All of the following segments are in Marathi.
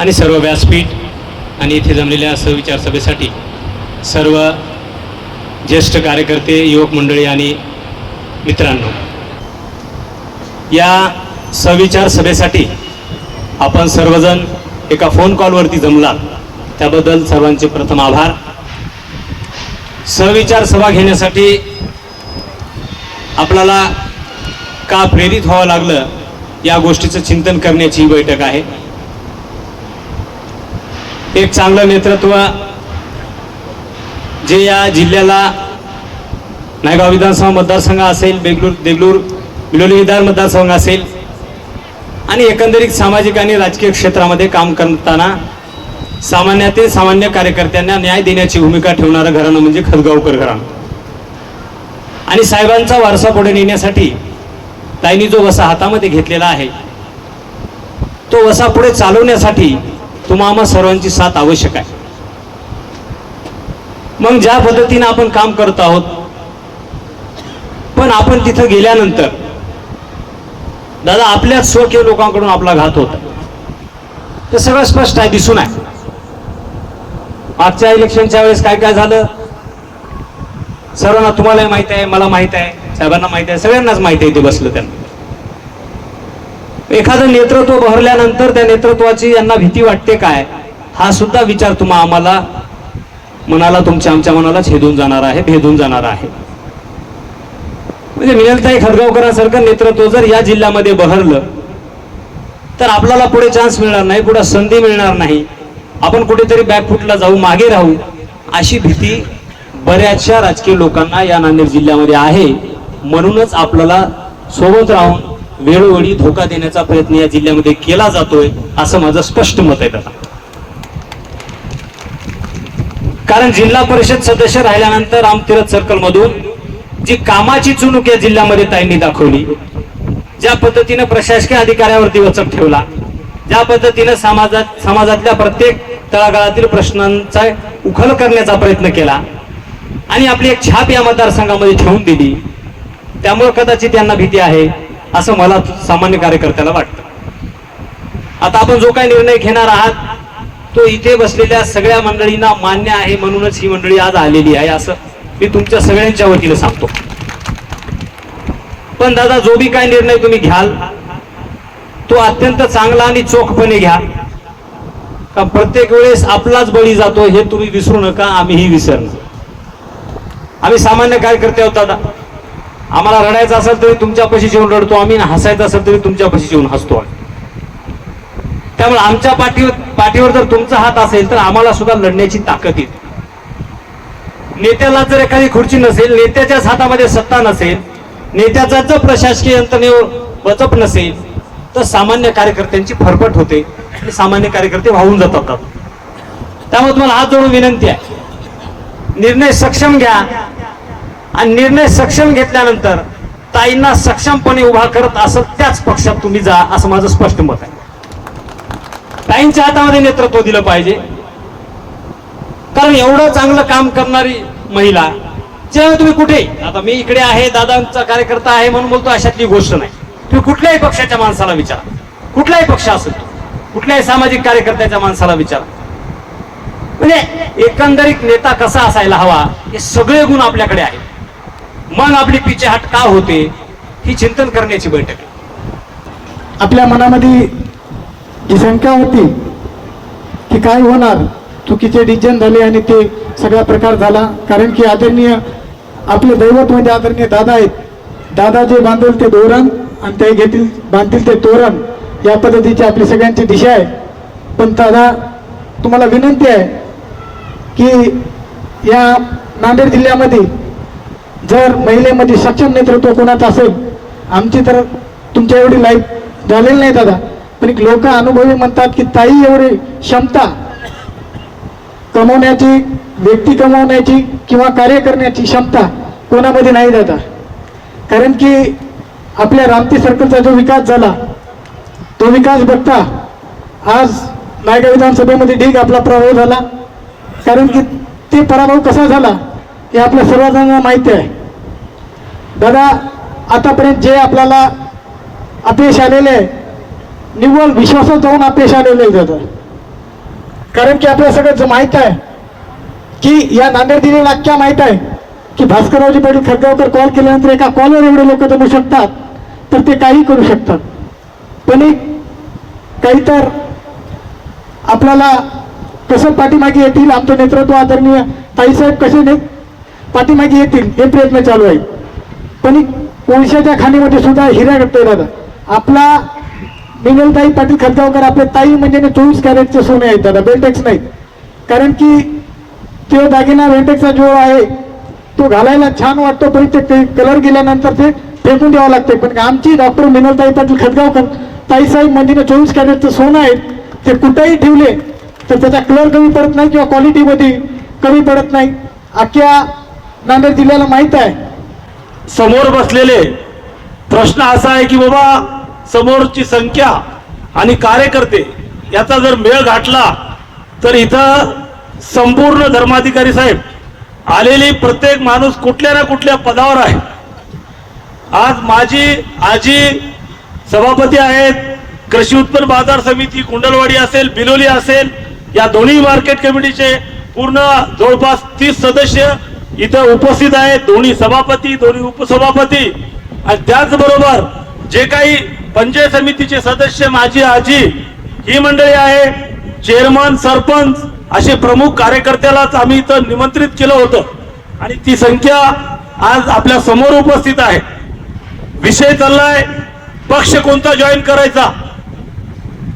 आणि सर्व व्यासपीठ आणि इथे जमलेल्या सहविचार सभेसाठी सर्व ज्येष्ठ कार्यकर्ते युवक मंडळी आणि मित्रांनो या सविचार सभेसाठी आपण सर्वजण एका फोन कॉलवरती जमला त्याबद्दल सर्वांचे प्रथम आभार. सविचार सभा घेण्यासाठी आपल्याला का प्रेरित व्हावं लागलं या गोष्टीचं चिंतन करण्याची ही बैठक आहे. एक चांगलं नेतृत्व जे या जिल्ह्याला नायगाव विधानसभा मतदारसंघ असेल बेगलूर देगलूर बिलोली विधान मतदारसंघ असेल आणि एकंदरीत सामाजिक आणि राजकीय क्षेत्रामध्ये काम करताना सामान्यातील सामान्य कार्यकर्त्यांना न्याय देण्याची भूमिका ठेवणारं घराणं म्हणजे खदगावकर घराणं. आणि साहेबांचा वारसा पुढे नेण्यासाठी ताईंनी जो वसा हातामध्ये घेतलेला आहे तो वसा पुढे चालवण्यासाठी तुम्हा सर्वांची साथ आवश्यक आहे. मग ज्या पद्धतीनं आपण काम करत आहोत पण आपण तिथं गेल्यानंतर दादा आपल्याच स्वकीय लोकांकडून आपला घात होता ते सगळं स्पष्ट आहे दिसून आहे. मागच्या इलेक्शनच्या वेळेस काय काय झालं? सर्वांना तुम्हालाही माहीत आहे मला माहीत आहे साहेबांना माहीत आहे सगळ्यांनाच माहिती आहे ते बसलं त्यांना. एखादं नेतृत्व बहरल्यानंतर त्या नेतृत्वाची यांना भीती वाटते काय? हा सुद्धा विचार तुम्हा आम्हाला मनाला तुमच्या आमच्या मनाला छेदून जाणार आहे भेदून जाणार आहे. म्हणजे मिनलताई खडगावकरांसारखं नेतृत्व जर या जिल्ह्यामध्ये बहरलं तर आपल्याला पुढे चान्स मिळणार नाही पुढे संधी मिळणार नाही. आपण कुठेतरी बॅकफुटला जाऊ मागे राहू अशी भीती बऱ्याचशा राजकीय लोकांना या नांदेड जिल्ह्यामध्ये आहे. म्हणूनच आपल्याला सोबत राहून वेळोवेळी धोका देण्याचा प्रयत्न या जिल्ह्यामध्ये केला जातोय असं माझं स्पष्ट मत आहे त्याला कारण जिल्हा परिषद सदस्य राहिल्यानंतर रामतीरथ सर्कल मधून जी कामाची चुणूक या जिल्ह्यामध्ये ताईंनी दाखवली ज्या पद्धतीनं प्रशासकीय अधिकाऱ्यावरती वचक ठेवला ज्या पद्धतीनं समाजात समाजातल्या प्रत्येक तळागाळातील प्रश्नांचा उखल करण्याचा प्रयत्न केला आणि आपली एक छाप या मतदारसंघामध्ये ठेवून दिली त्यामुळे कदाचित त्यांना भीती आहे. असं मला सामान्य कार्यकर्त्याला वाटतं. आता आपण जो काही निर्णय घेणार आहात तो इथे बसलेल्या सगळ्या मंडळींना मान्य आहे म्हणूनच ही मंडळी आज आलेली आहे असं मी तुमच्या सगळ्यांच्या वतीनं सांगतो. पण दादा जो बी काय निर्णय तुम्ही घ्याल तो अत्यंत चांगला आणि चोखपणे घ्या. का प्रत्येक वेळेस आपलाच बळी जातो हे तुम्ही विसरू नका आम्हीही विसरणार आम्ही सामान्य कार्यकर्ते आहोत दादा. आम्हाला रडायचं असेल तरी तुमच्यापाशी जेवून रडतो आम्ही हसायचं असेल तरी तुमच्यापाशी जेवून हसतो आम्ही. त्यामुळे आमच्या पाठीवर पाठीवर जर तुमचा हात असेल तर आम्हाला सुद्धा लढण्याची ताकद येते. नेत्याला जर एखादी खुर्ची नसेल नेत्याच्याच हातामध्ये सत्ता नसेल नेत्याचा जर प्रशासकीय यंत्रणेवर वचप नसेल तर सामान्य कार्यकर्त्यांची फरफट होते आणि सामान्य कार्यकर्ते वाहून जातात. त्यामुळे तुम्हाला हात जोडून विनंती आहे. निर्णय सक्षम घ्या. आणि निर्णय सक्षम घेतल्यानंतर ताईंना सक्षमपणे उभा करत असत त्याच पक्षात तुम्ही जा असं माझं स्पष्ट मत आहे. ताईंच्या हातामध्ये नेतृत्व दिलं पाहिजे. कारण एवढं चांगलं काम करणारी महिला जेव्हा तुम्ही कुठे आता मी इकडे आहे दादांचा कार्यकर्ता आहे म्हणून बोलतो अशातली गोष्ट नाही. तुम्ही कुठल्याही पक्षाच्या माणसाला विचारा. कुठलाही पक्ष असेल कुठल्याही सामाजिक कार्यकर्त्याच्या माणसाला विचारा. म्हणजे एकंदरीत नेता कसा असायला हवा हे सगळे गुण आपल्याकडे आहेत. मग आपली पिछेहाट का होते ही चिंतन करण्याची बैठक आपल्या मनामध्ये ही शंका होती की काय होणार? चुकीचे डिसिजन झाले आणि ते सगळा प्रकार झाला. कारण की आदरणीय आपले दैवत म्हणजे आदरणीय दादा आहेत. दादा जे बांधेल ते धोरण आणि ते घेतील बांधतील ते तोरण. या पद्धतीची आपली सगळ्यांची दिशा आहे. पण दादा तुम्हाला विनंती आहे की या नांदेड जिल्ह्यामध्ये जर महिलेमध्ये सक्षम नेतृत्व कोणाचं असेल आमची तर तुमच्या एवढी लाईफ झालेली नाही दादा. पण एक लोक अनुभवी म्हणतात की ताई एवढी क्षमता कमवण्याची व्यक्ती कमवण्याची किंवा कार्य करण्याची क्षमता कोणामध्ये नाही दादा. कारण की आपल्या रामती सर्कलचा जो विकास झाला तो विकास बघता आज नायगाव विधानसभेमध्ये ढीग आपला प्रभाव झाला. कारण की ते पराभव कसा झाला हे आपल्या सर्वजणांना माहिती आहे. दादा आतापर्यंत जे आपल्याला अपयश आलेले आहे निव्वळ विश्वासात जाऊन अपयश आलेले दादा. कारण की आपल्या सगळं माहीत आहे की या नांदेड जिल्ह्याला अख्ख्या माहीत आहे की भास्कररावजी पाटील खडगावकर कॉल केल्यानंतर एका कॉलवर एवढे लोक जमू शकतात तर ते काही करू शकतात. पण एक काही तर आपल्याला कसं पाठीमागे येतील? आमचं नेतृत्व आदरणीय ताईसाहेब कसे ने पाठीमागे येतील हे प्रयत्न चालू आहेत. पण एक कोळशाच्या खाणीमध्ये सुद्धा हिरा घडतोय आपला मिनलताई पाटील खडगावकर आपले ताई म्हणजे चोवीस कॅरेटचे सोने आहेत दादा बेल्टेक्स नाहीत. कारण की तो दागिना बेल्टेक्सचा जो आहे तो घालायला छान वाटतो पण ते कलर गेल्यानंतर ते फेकून द्यावं लागते. पण आमची डॉक्टर मिनलताई पाटील खडगावकर ताईसाहेब म्हणजे चोवीस कॅरेटचं सोनं आहेत ते कुठेही ठेवले तर त्याचा कलर कमी पडत नाही किंवा क्वालिटीमध्ये कमी पडत नाही. अख्ख्या नांदेड जिल्ह्याला माहीत आहे समोर बसलेले प्रश्न असा आहे की बाबा समोरची संख्या आणि कार्यकर्ते याचा जर मेळ घाटला तर इथं संपूर्ण धर्माधिकारी साहेब आलेली प्रत्येक माणूस कुठल्या ना कुठल्या पदावर आहे. आज माझी आजी सभापती आहेत कृषी उत्पन्न बाजार समिती कुंडलवाडी असेल बिलोली असेल या दोन्ही मार्केट कमिटीचे पूर्ण जवळपास तीस सदस्य इथं उपस्थित आहेत दोन्ही सभापती दोन्ही उपसभापती. आणि त्याचबरोबर जे काही पंचायत समितीचे सदस्य माझी आजी ही मंडळी आहे चेअरमन सरपंच असे प्रमुख कार्यकर्त्यालाच आम्ही इथं निमंत्रित केलं होतं. आणि ती संख्या आज आपल्यासमोर उपस्थित आहे. विषय चाललाय पक्ष कोणता जॉईन करायचा?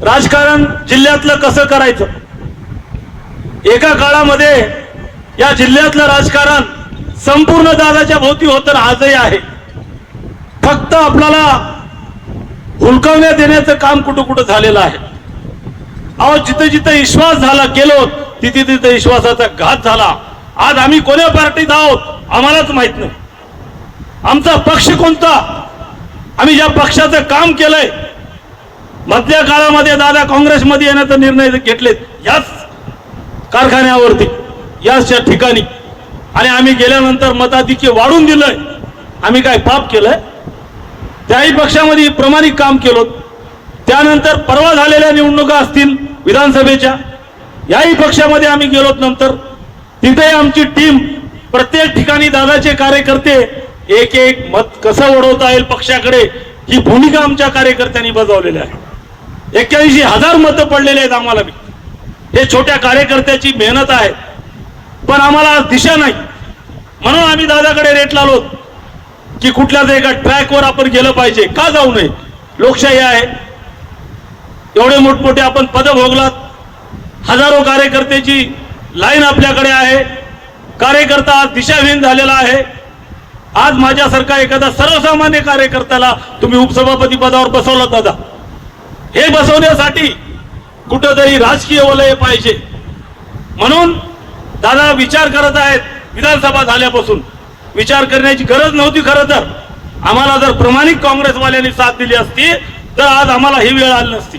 राजकारण जिल्ह्यातलं कसं करायचं? एका काळामध्ये या जिल्ह्यातलं राजकारण संपूर्ण दादाच्या भोवती होतं आजही आहे. फक्त आपल्याला हुलकवण्यात देण्याचं काम कुठं कुठं झालेलं आहे. अहो जिथं जिथं विश्वास झाला गेलो तिथे तिथं विश्वासाचा घात झाला. आज आम्ही कोण्या पार्टीत आहोत आम्हालाच माहीत नाही. आमचा पक्ष कोणता? आम्ही ज्या पक्षाचं काम केलंय मधल्या काळामध्ये दादा काँग्रेसमध्ये येण्याचा निर्णय घेतलेत याच कारखान्यावरती याच या ठिकाणी. आणि आम्ही गेल्यानंतर मताधिक्य वाढून दिलंय. आम्ही काय पाप केलंय? त्याही पक्षामध्ये प्रामाणिक काम केलं. त्यानंतर परवा झालेल्या निवडणुका असतील विधानसभेच्या. याही पक्षामध्ये आम्ही गेलो नंतर. तिथे आमची टीम प्रत्येक ठिकाणी दादाचे कार्यकर्ते एक एक मत कसं ओढवता येईल पक्षाकडे ही भूमिका आमच्या कार्यकर्त्यांनी बजावलेली आहे. एक्क्याऐंशी हजार मतं पडलेले आहेत आम्हाला हे छोट्या कार्यकर्त्याची मेहनत आहे. पण आम्हाला आज दिशा नाही. म्हणून आम्ही दादाकडे रेट लावलो की कुठल्या तरी एका ट्रॅकवर आपण गेलं पाहिजे. का जाऊ नये? लोकशाही आहे. एवढे मोठमोठे आपण पद भोगलात. हजारो कार्यकर्त्याची लाईन आपल्याकडे आहे. कार्यकर्ता आज दिशाहीन झालेला आहे. आज माझ्यासारखा एखादा सर्वसामान्य कार्यकर्त्याला तुम्ही उपसभापती पदावर बसवलं दादा. हे बसवण्यासाठी कुठंतरी राजकीय वलय पाहिजे. म्हणून दादा विचार करत आहेत विधानसभा झाल्यापासून. विचार करण्याची गरज नव्हती खरं तर. आम्हाला जर प्रमाणिक काँग्रेसवाल्यांनी साथ दिली असती तर आज आम्हाला ही वेळ आली नसती.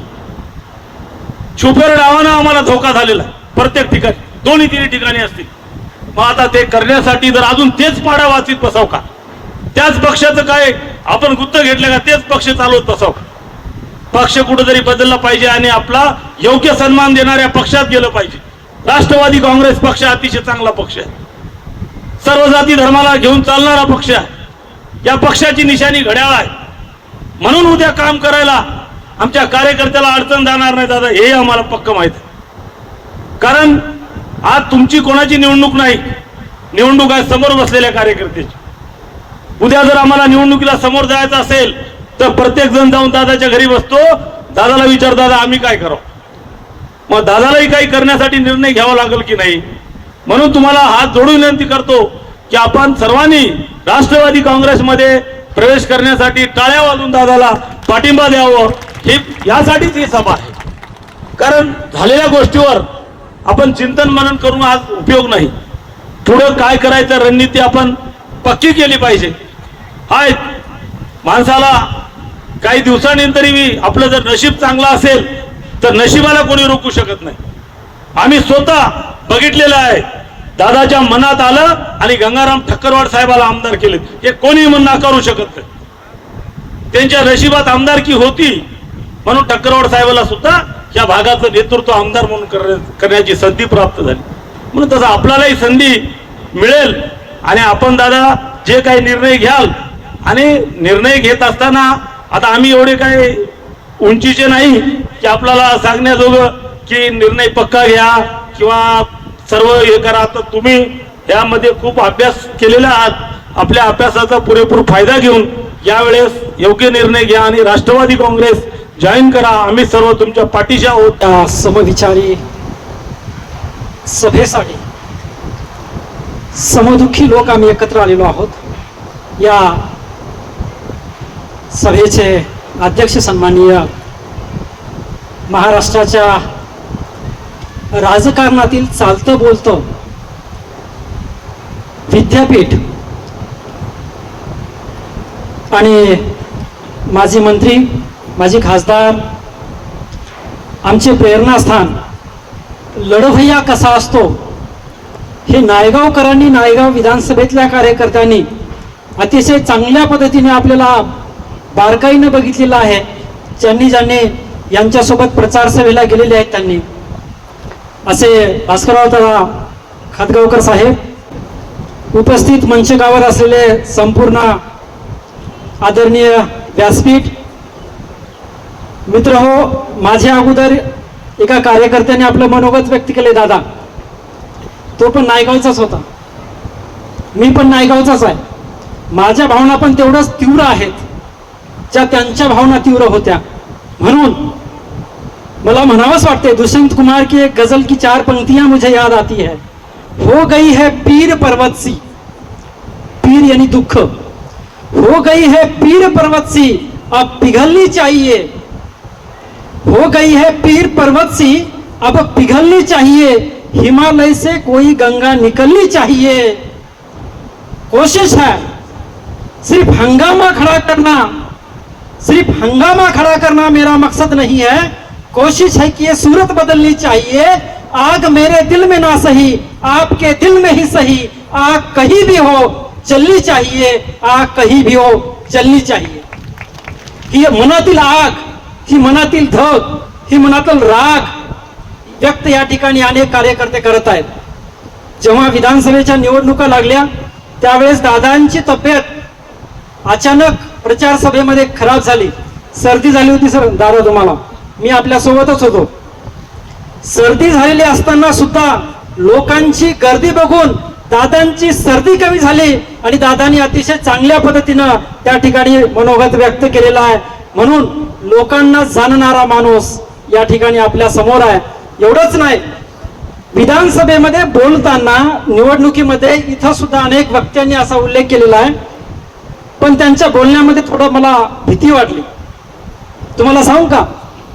छुपर डावानं आम्हाला धोका झालेला प्रत्येक ठिकाणी. दोन्ही तिन्ही ठिकाणी असतील. मग आता ते करण्यासाठी जर अजून तेच पाडा वाचित बसाव का? त्याच पक्षाचं काय? आपण गुत्त घेतलं का? तेच पक्ष चालवत बसाव का? पक्ष कुठेतरी बदलला पाहिजे आणि आपला योग्य सन्मान देणाऱ्या पक्षात गेलं पाहिजे. राष्ट्रवादी काँग्रेस पक्ष अतिशय चांगला पक्ष आहे. सर्व जाती धर्माला घेऊन चालणारा पक्ष आहे. या पक्षाची निशाणी घड्याळ आहे. म्हणून उद्या काम करायला आमच्या कार्यकर्त्याला अडचण जाणार नाही दादा हे आम्हाला पक्क माहीत आहे. कारण आज तुमची कोणाची निवडणूक नाही निवडणूक आहे समोर बसलेल्या कार्यकर्त्याची. उद्या जर आम्हाला निवडणुकीला समोर जायचं असेल तर प्रत्येक जण जाऊन दादाच्या घरी बसतो. दादाला विचार दादा आम्ही काय करावं? मग दादालाही काही करण्यासाठी निर्णय घ्यावा लागेल की नाही? म्हणून तुम्हाला हात जोडून विनंती करतो की आपण सर्वांनी राष्ट्रवादी काँग्रेसमध्ये प्रवेश करण्यासाठी टाळ्या वाजून दादाला पाठिंबा द्यावं. हे यासाठीच ही सभा आहे. कारण झालेल्या गोष्टीवर आपण चिंतन मनन करून आज उपयोग नाही. पुढं काय करायचं रणनीती आपण पक्की केली पाहिजे. हाय माणसाला काही दिवसानंतरही आपलं जर नशीब चांगलं असेल तर नशिबाला कोणी रोखू शकत नाही. आम्ही स्वतः बघितलेलं आहे. दादाच्या मनात आलं आणि गंगाराम ठक्करवाड साहेबाला आमदार केले हे कोणी म्हणून नाकारू शकत नाही. त्यांच्या नशिबात आमदारकी होती म्हणून ठक्करवाड साहेबाला सुद्धा त्या भागाचं नेतृत्व आमदार म्हणून करण्याची संधी प्राप्त झाली. म्हणून तसं आपल्यालाही संधी मिळेल. आणि आपण दादा जे काही निर्णय घ्याल आणि निर्णय घेत असताना आता आम्ही एवढे काही उंचीचे नाही की आपल्याला सांगण्याजोगं की निर्णय पक्का घ्या किंवा सर्व हे करा. तर तुम्ही यामध्ये खूप अभ्यास केलेला आहात. आपल्या अभ्यासाचा पुरेपूर फायदा घेऊन यावेळेस योग्य निर्णय घ्या आणि राष्ट्रवादी काँग्रेस जॉईन करा. आम्ही सर्व तुमच्या पाठीशी आहोत. समविचारी सभेसाठी समदुखी लोक आम्ही एकत्र आलेलो आहोत. या सभेचे अध्यक्ष सन्माननीय महाराष्ट्राच्या राजकारणातील चालतं बोलतं विद्यापीठ. आणि माजी मंत्री माजी खासदार आमचे प्रेरणास्थान लढवय्या कसा असतो? हे नायगावकरांनी नायगाव विधानसभेतल्या कार्यकर्त्यांनी अतिशय चांगल्या पद्धतीने आपल्याला बारकाईनं बघितलेलं आहे. ज्यांनी ज्यांनी यांच्यासोबत प्रचार सभेला गेलेले आहेत त्यांनी. असे भास्करराव तरा खातगावकर साहेब उपस्थित मंचकावर असलेले संपूर्ण आदरणीय व्यासपीठ. मित्र हो माझ्या अगोदर एका कार्यकर्त्याने आपलं मनोगत व्यक्त केले दादा. तो पण नायगावचाच होता. मी पण नायगावचाच आहे. माझ्या भावना पण तेवढंच तीव्र आहेत ज्या त्यांच्या भावना तीव्र होत्या. म्हणून मला म्हणावंच वाटते दुष्यंत कुमार की एक गज़ल की चार पंक्तियाँ मुझे याद आती है। हो गई है पीर पर्वत सी पीर यानी दुख। हो गई है पीर पर्वत सी अब पिघलनी चाहिए। हो गई है पीर पर्वत सी अब पिघलनी चाहिए। हिमालय से कोई गंगा निकलनी चाहिए। कोशिश है, सिर्फ़ हंगामा खड़ा करना। सिर्फ हंगामा खड़ा करना मेरा मकसद नहीं है। कोशिश है कि ये सूरत बदलनी चाहिए। आग मेरे दिल में ना सही आपके दिल में ही सही। आग कहीं भी हो चलनी चाहिए। आग कहीं भी हो चलनी चाहिए। ही मनातील आग ही मनातील धग ही मनातील राग व्यक्त या ठिकाणी अनेक कार्यकर्ते करत आहेत. जेव्हा विधानसभेच्या निवडणुका लागल्या त्यावेळेस दादांची तब्येत अचानक प्रचार सभेमध्ये खराब झाली. सर्दी झाली होती सर दादा तुम्हाला. मी आपल्या सोबतच होतो. सर्दी झालेली असताना सुद्धा लोकांची गर्दी बघून दादांची सर्दी कमी झाली आणि दादांनी अतिशय चांगल्या पद्धतीनं त्या ठिकाणी मनोगत व्यक्त केलेला आहे. म्हणून लोकांना जाणणारा माणूस या ठिकाणी आपल्यासमोर आहे. एवढंच नाही. विधानसभेमध्ये बोलताना निवडणुकीमध्ये इथं सुद्धा अनेक वक्त्यांनी असा उल्लेख केलेला आहे. पण त्यांच्या बोलण्यामध्ये थोडं मला भीती वाटली. तुम्हाला सांगू का?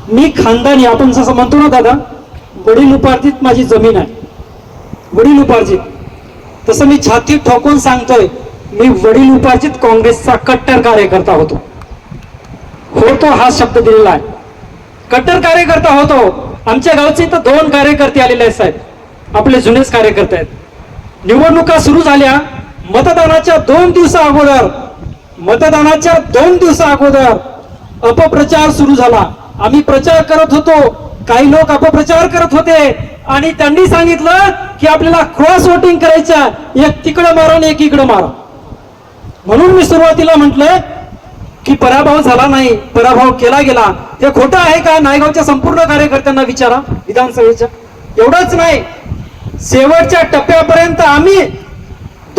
मी खानदानी आपण जसं म्हणतो ना दादा वडील उपार्जित माझी जमीन आहे. वडील उपार्जित. तसं मी छाती ठोकून सांगतोय मी वडील उपार्जित काँग्रेसचा कट्टर कार्यकर्ता होतो. होतो हा शब्द दिलेला आहे. कट्टर कार्यकर्ता होतो. आमच्या गावचे तर दोन कार्यकर्ते आलेले आहेत साहेब. आपले जुनेच कार्यकर्ते आहेत. निवडणुका सुरू झाल्या. मतदानाच्या दोन दिवसा अगोदर मतदानाच्या दोन दिवसा अगोदर अपप्रचार सुरू झाला. आम्ही प्रचार करत होतो. काही लोक अपप्रचार करत होते. आणि त्यांनी सांगितलं की आपल्याला क्रॉस वोटिंग करायचं एक तिकडं मारा आणि एक इकडं मारा. म्हणून मी सुरुवातीला म्हटलं की पराभव झाला नाही. पराभव केला गेला. हे खोटं आहे का? नायगावच्या संपूर्ण कार्यकर्त्यांना विचारा विधानसभेच्या. एवढंच नाही. शेवटच्या टप्प्यापर्यंत आम्ही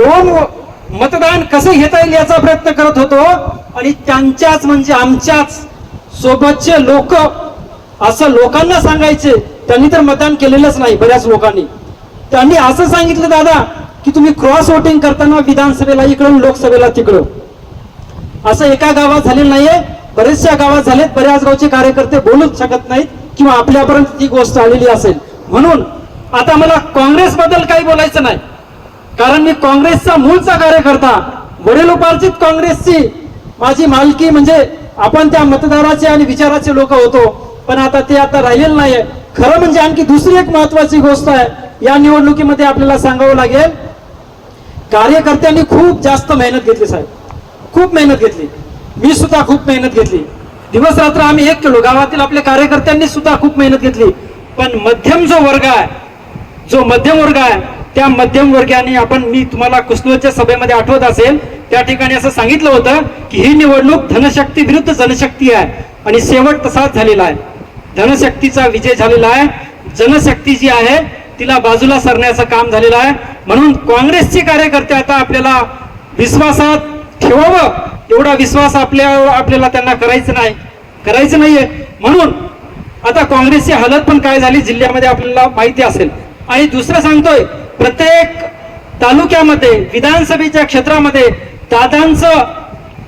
दोन मतदान कसं घेता येईल याचा प्रयत्न करत होतो. आणि त्यांच्याच म्हणजे आमच्याच सोबतचे लोक असं लोकांना सांगायचे त्यांनी तर मतदान केलेलंच नाही बऱ्याच लोकांनी. त्यांनी असं सांगितलं दादा की तुम्ही क्रॉस वोटिंग करताना विधानसभेला इकडून लोकसभेला तिकडं. असं एका गावात झालेलं नाहीये. बरेचशा गावात झालेत. बऱ्याच गावचे कार्यकर्ते बोलूच शकत नाहीत किंवा आपल्यापर्यंत ती गोष्ट आलेली असेल. म्हणून आता मला काँग्रेस बद्दल काही बोलायचं नाही. कारण मी काँग्रेसचा मूळचा कार्यकर्ता वडिलोपार्जित काँग्रेसची माझी मालकी म्हणजे आपण त्या मतदाराचे आणि विचाराचे लोक होतो. पण आता ते आता राहिलेलं नाहीये. खरं म्हणजे आणखी दुसरी एक महत्वाची गोष्ट आहे. या निवडणुकीमध्ये आपल्याला सांगावं लागेल कार्यकर्त्यांनी खूप जास्त मेहनत घेतली साहेब. खूप मेहनत घेतली. मी सुद्धा खूप मेहनत घेतली. दिवस रात्र आम्ही एक केलो. गावातील आपल्या कार्यकर्त्यांनी सुद्धा खूप मेहनत घेतली. पण मध्यम जो वर्ग आहे जो मध्यम वर्ग आहे त्या मध्यमवर्गीयांनी आपण मी तुम्हाला कुसनोच्या सभेमध्ये आठवत असेल त्या ठिकाणी असं सांगितलं होतं की ही निवडणूक धनशक्ती विरुद्ध जनशक्ती आहे आणि शेवट तसाच झालेला आहे. धनशक्तीचा विजय झालेला आहे. जनशक्ती जी आहे तिला बाजूला सरण्याचं काम झालेलं आहे. म्हणून काँग्रेसचे कार्यकर्ते आता आपल्याला विश्वासात ठेवावं. एवढा विश्वास आपल्या आपल्याला त्यांना करायचं नाही. करायचं नाहीये. म्हणून आता काँग्रेसची हालत पण काय झाली जिल्ह्यामध्ये आपल्याला माहिती असेल. आणि दुसरं सांगतोय प्रत्येक तालुक्यामध्ये विधानसभेच्या क्षेत्रामध्ये दादांचं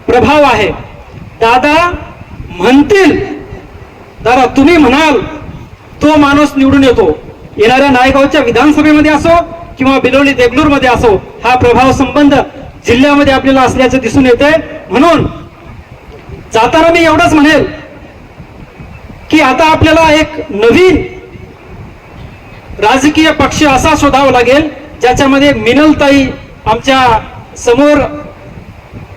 प्रभाव आहे. दादा म्हणतील दादा तुम्ही म्हणाल तो माणूस निवडून येतो. येणाऱ्या नायगावच्या विधानसभेमध्ये असो किंवा बिलोली देगलूरमध्ये असो हा प्रभाव संबंध जिल्ह्यामध्ये आपल्याला असल्याचं दिसून येते म्हणून जाताना मी एवढंच म्हणेल की आता आपल्याला एक नवीन राजकीय पक्ष असा शोधावा लागेल ज्याच्यामध्ये मिनलताई आमच्यासमोर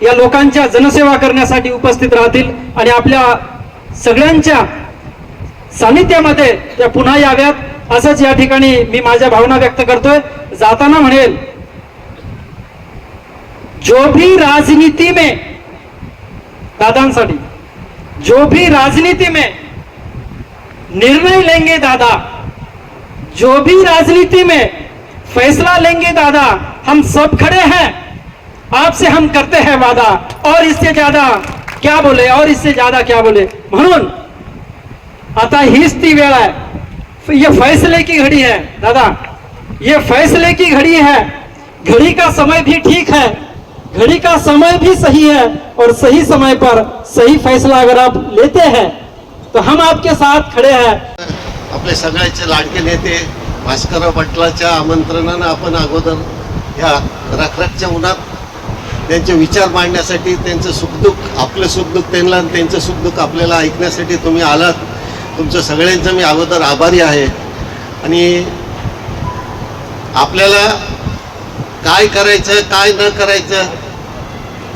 या लोकांच्या जनसेवा करण्यासाठी उपस्थित राहतील आणि आपल्या सगळ्यांच्या सानिध्यामध्ये त्या पुन्हा याव्यात. असंच या ठिकाणी मी माझ्या भावना व्यक्त करतोय. जाताना म्हणेल जो भी राजनीति में दादांसाठी जो भी राजनीति में निर्णय लेंगे दादा जो भी राजनीति में फैसला लेंगे दादा, हम सब खड़े हैं। आपसे हम करते हैं वादा। और इससे ज़्यादा क्या बोले? और इससे ज़्यादा क्या बोले? म्हणून, आता हीच ती वेळ आहे। ये फैसले की घड़ी है, दादा। ये फैसले की घड़ी है। घड़ी का समय भी ठीक है। घड़ी का समय भी सही है। और सही समय पर सही फैसला अगर आप लेते हैं तो हम आपके साथ खड़े हैं। आपले सगळ्याचे लाडके नेते भास्करराव पाटलाच्या आमंत्रणानं आपण अगोदर ह्या रखरखच्या उन्हात त्यांचे विचार मांडण्यासाठी त्यांचं सुखदुःख आपलं सुखदुःख त्यांना त्यांचं सुखदुःख आपल्याला ऐकण्यासाठी तुम्ही आलात. तुमचं सगळ्यांचं मी अगोदर आभारी आहे. आणि आपल्याला काय करायचं काय न करायचं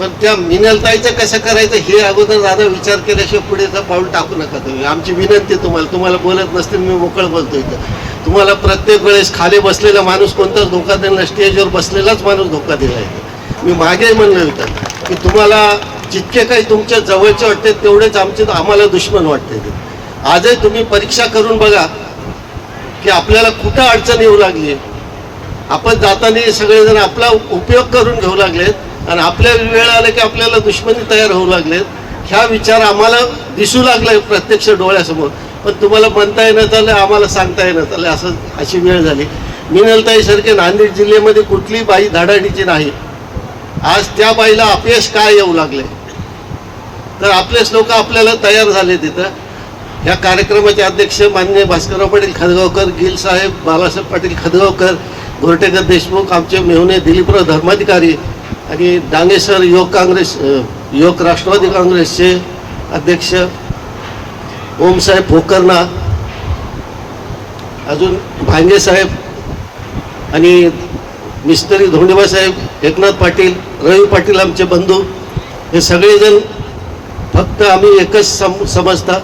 पण त्या मिनलताईचं कसं करायचं हे अगोदर दादा विचार केल्याशिवाय पुढे तर पाऊल टाकू नका तुम्ही. आमची विनंती तुम्हाला. तुम्हाला बोलत नसतील मी मोकळं बोलतो इथं. तुम्हाला प्रत्येक वेळेस खाली बसलेला माणूस कोणताच धोका दिला स्टेजवर बसलेलाच माणूस धोका दिला आहे मी मागे म्हणलं होतं की तुम्हाला जितके काही तुमच्या जवळचे वाटते तेवढेच आमचे आम्हाला दुश्मन वाटते. ते आजही तुम्ही परीक्षा करून बघा की आपल्याला कुठं अडचण येऊ लागली आपण जाताना सगळेजण आपला उपयोग करून घेऊ लागलेत. आणि आपल्या वेळ आलं की आपल्याला दुश्मनी तयार होऊ लागलेत ह्या विचार आम्हाला दिसू लागला प्रत्यक्ष डोळ्यासमोर. पण तुम्हाला म्हणता येण्यात आलं आम्हाला सांगता येण्यात आलं असं अशी वेळ झाली. मिनलताईसारखे नांदेड जिल्ह्यामध्ये कुठली बाई धाडाडीची नाही. आज त्या बाईला अपयश काय येऊ लागले? तर आपलेच लोक आपल्याला तयार झाले तिथं. या कार्यक्रमाचे अध्यक्ष मान्य भास्करराव पाटील खदगावकर गिल साहेब बालासाहेब पाटील खदगावकर घोरटेकर देशमुख आमचे मेहुणे दिलीपराव धर्माधिकारी आणि डांगेश्वर युवक काँग्रेस युवक राष्ट्रवादी काँग्रेसचे अध्यक्ष ओमसाहेब भोकरना अजून भांगे साहेब आणि मिस्त्री धोंडेबासाहेब एकनाथ पाटील रवी पाटील आमचे बंधू हे सगळेजण फक्त आम्ही एकच सम समजता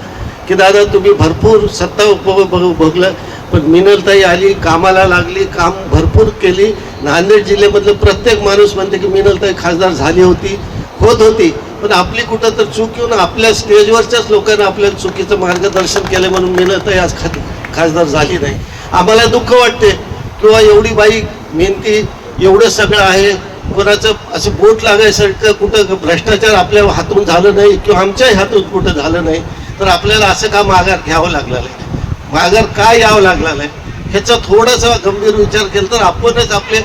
की दादा तुम्ही भरपूर सत्ता उप- भोग- पण मिनलताई आली कामाला लागली काम भरपूर केली. नांदेड जिल्ह्यामधलं प्रत्येक माणूस म्हणते की मिनलताई खासदार झाली होती होत होती. पण आपली कुठं तर चूक येऊन आपल्या स्टेजवरच्याच लोकांना आपल्याला चुकीचं मार्गदर्शन केलं म्हणून मिनलताई आज खा खासदार झाली नाही. आम्हाला दुःख वाटते. किंवा एवढी बाई मेहनती एवढं सगळं आहे. कोणाचं असं बोट लागायसारखं कुठं भ्रष्टाचार आपल्या हातून झालं नाही किंवा आमच्याही हातून कुठं झालं नाही. तर आपल्याला असं का माघार घ्यावं लागलं आहे? माघार काय यावं लागलेलं आहे? ह्याचा थोडासा गंभीर विचार केला तर आपणच आपले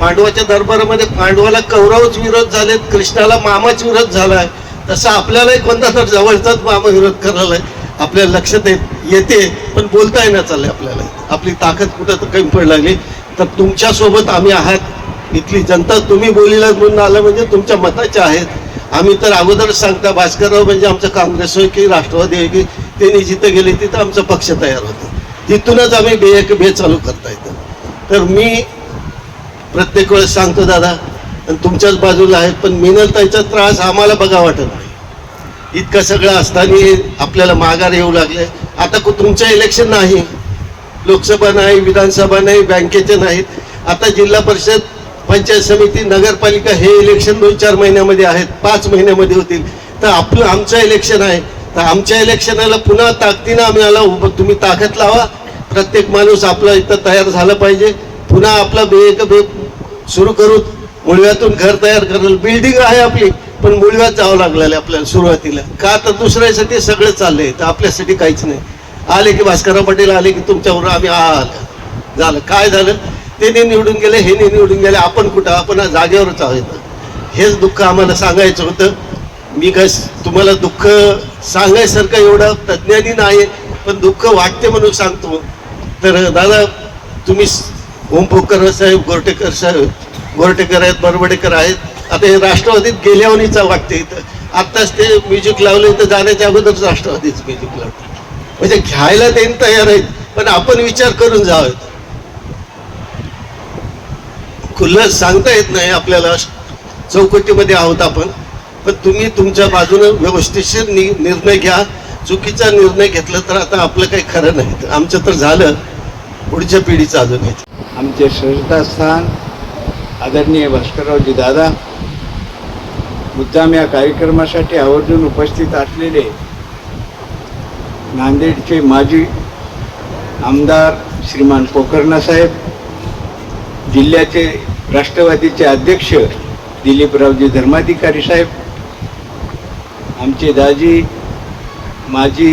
पांडवाच्या दरबारामध्ये पांडवाला कौरवच विरोध झालेत कृष्णाला मामाच विरोध झालाय तसं आपल्यालाही कोणता तर जवळचाच मामा विरोध करायला आपल्या लक्षात येत येते पण बोलता येणं चाललंय आपल्याला. आपली ताकद कुठं तर कमी पडू लागली. तर तुमच्यासोबत आम्ही आहात. इथली जनता तुम्ही बोलीला म्हणून आलं म्हणजे तुमच्या मताच्या आहेत. आम्ही तर अगोदरच सांगता भास्करराव म्हणजे आमचं काँग्रेस होय की राष्ट्रवादी आहे की त्यांनी जिथं गेले तिथं आमचा पक्ष तयार होतो. तिथूनच आम्ही बे एक बे चालू करता येतं. तर मी प्रत्येक वेळेस सांगतो दादा आणि तुमच्याच बाजूला आहेत पण मिनलताईचा त्रास आम्हाला बघा वाटत नाही. इतकं सगळं असताना आपल्याला माघार येऊ लागले. आता तुमचं इलेक्शन नाही. लोकसभा नाही विधानसभा नाही बँकेचे नाहीत. आता जिल्हा परिषद पंचायत समिती नगरपालिका हे इलेक्शन दोन चार महिन्यामध्ये आहेत पाच महिन्यामध्ये होतील. तर आपलं आमचं इलेक्शन आहे. तर आमच्या इलेक्शनला पुन्हा ताकदीनं आम्ही आला. तुम्ही ताकद लावा. प्रत्येक माणूस आपला इथं तयार झाला पाहिजे. पुन्हा आपला बेक बे सुरू करू. मुळव्यातून घर तयार करेल. बिल्डिंग आहे आपली पण मुळव्यात जावं लागलेलं आहे आपल्याला सुरुवातीला. का तर दुसऱ्यासाठी सगळं चाललंय. तर आपल्यासाठी काहीच नाही. आले की भास्करराव पटेल आले की तुमच्यावर आम्ही आ आलं झालं. काय झालं? ते नाही निवडून गेले हे नाही निवडून गेले. आपण कुठं? आपण जागेवरच आहोत. हेच दुःख आम्हाला सांगायचं होतं. मी काय तुम्हाला दुःख सांगायसारखं एवढं तज्ज्ञानी नाही पण दुःख वाटते म्हणून सांगतो. तर दादा तुम्ही ओमपोकर साहेब गोरटेकर साहेब गोरटेकर आहेत बरबडेकर आहेत. आता हे राष्ट्रवादीत गेल्यावनीचा वाटते इथं. आत्ताच ते म्युझिक लावलं इथं जाण्याच्या अगोदरच राष्ट्रवादीच म्युझिक लावलं. म्हणजे घ्यायला ते तयार आहेत पण आपण विचार करून जावं. खुल्लं सांगता येत नाही आपल्याला. चौकटीमध्ये आहोत आपण. पण तुम्ही तुमच्या बाजूनं व्यवस्थितशीर नि निर्णय घ्या. चुकीचा निर्णय घेतला तर आता आपलं काही खरं नाही. आमचं तर झालं. पुढच्या पिढीचं अजून घ्यायचं आमचे श्रद्धास्थान आदरणीय भास्कररावजी दादा मुद्दाम या कार्यक्रमासाठी आवर्जून उपस्थित असलेले नांदेडचे माजी आमदार श्रीमान पोखरणा साहेब जिल्ह्याचे राष्ट्रवादीचे अध्यक्ष दिलीपरावजी धर्माधिकारी साहेब आमचे दाजी माजी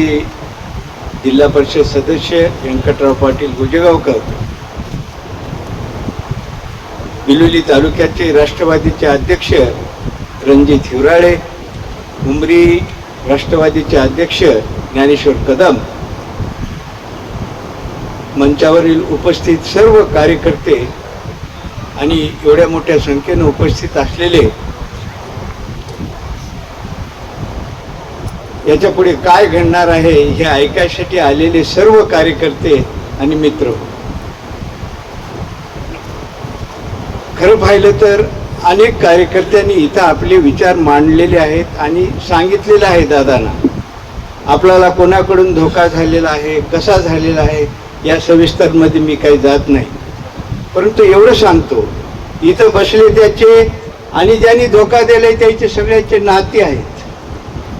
जिल्हा परिषद सदस्य व्यंकटराव पाटील गुजेगावकर बिलोली तालुक्याचे राष्ट्रवादीचे अध्यक्ष रणजित हिवराळे उमरी राष्ट्रवादीचे अध्यक्ष ज्ञानेश्वर कदम मंचावरील उपस्थित सर्व कार्यकर्ते आणि एवढ्या मोठ्या संख्येनं उपस्थित असलेले याच्यापुढे काय घडणार आहे हे ऐकायसाठी आलेले सर्व कार्यकर्ते आणि मित्र. खरं पाहिलं तर अनेक कार्यकर्त्यांनी इथं आपले विचार मांडलेले आहेत आणि सांगितलेलं आहे दादांना. आपल्याला कोणाकडून धोका झालेला आहे कसा झालेला आहे या सविस्तरमध्ये मी काही जात नाही. परंतु एवढं सांगतो इथं बसले त्याचे आणि ज्यांनी धोका दिलाय त्याचे सगळ्याचे नाते आहेत.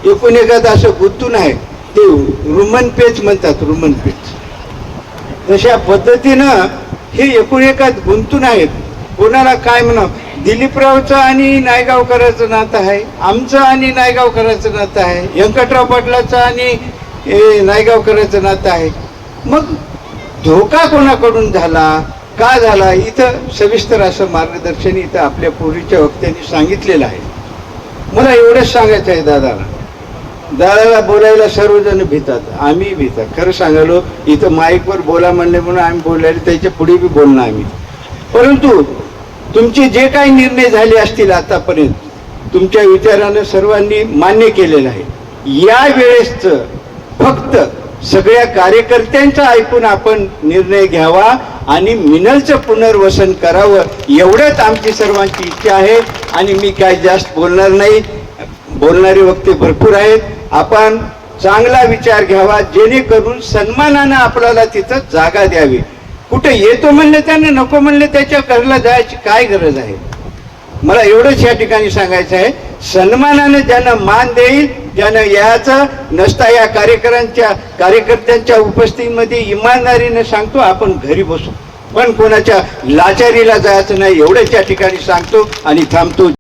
एकूण एखादं असं गुंतून आहे ते रुमन पेच म्हणतात रुमन पेच तशा पद्धतीनं हे एकूण एकात गुंतून आहेत. कोणाला काय म्हणा दिलीपरावचं आणि नायगावकरांचं नातं आहे. आमचं आणि नायगावकरांचं नातं आहे. व्यंकटराव पाटलाचं आणि ए, नायगावकरांचं नातं आहे. मग धोका कोणाकडून झाला? का झाला? इथं सविस्तर असं मार्गदर्शन इथं आपल्या पूर्वीच्या वक्त्यांनी सांगितलेलं आहे. मला एवढंच सांगायचं आहे दादाला. दादाला बोलायला सर्वजण भितात आम्ही भितात. खरं सांगालो इथं माईकवर बोला म्हणले म्हणून आम्ही बोलायला त्याच्या पुढे बी बोलणार आम्ही. परंतु तुमचे जे काही निर्णय झाले असतील आतापर्यंत तुमच्या विचारानं सर्वांनी मान्य केलेलं आहे. या वेळेसच फक्त सगळ्या कार्यकर्त्यांचं ऐकून आपण निर्णय घ्यावा आणि मिनलचं पुनर्वसन करावं एवढंच आमची सर्वांची इच्छा आहे. आणि मी काय जास्त बोलणार नाही. बोलणारे वक्ते भरपूर आहेत. आपण चांगला विचार घ्यावा जेणेकरून सन्मानानं आपल्याला तिथं जागा द्यावी. कुठे येतो म्हणले त्याने नको म्हणले त्याच्या घरला जायची काय गरज आहे? मला एवढंच या ठिकाणी सांगायचं आहे सन्मानानं ज्यानं मान देईल ज्यानं यायचं नसता या कार्यकर्त्यांच्या कार्यकर्त्यांच्या उपस्थितीमध्ये इमानदारीने सांगतो आपण घरी बसू. पण कोणाच्या लाचारीला जायचं नाही एवढंच या ठिकाणी सांगतो आणि थांबतो.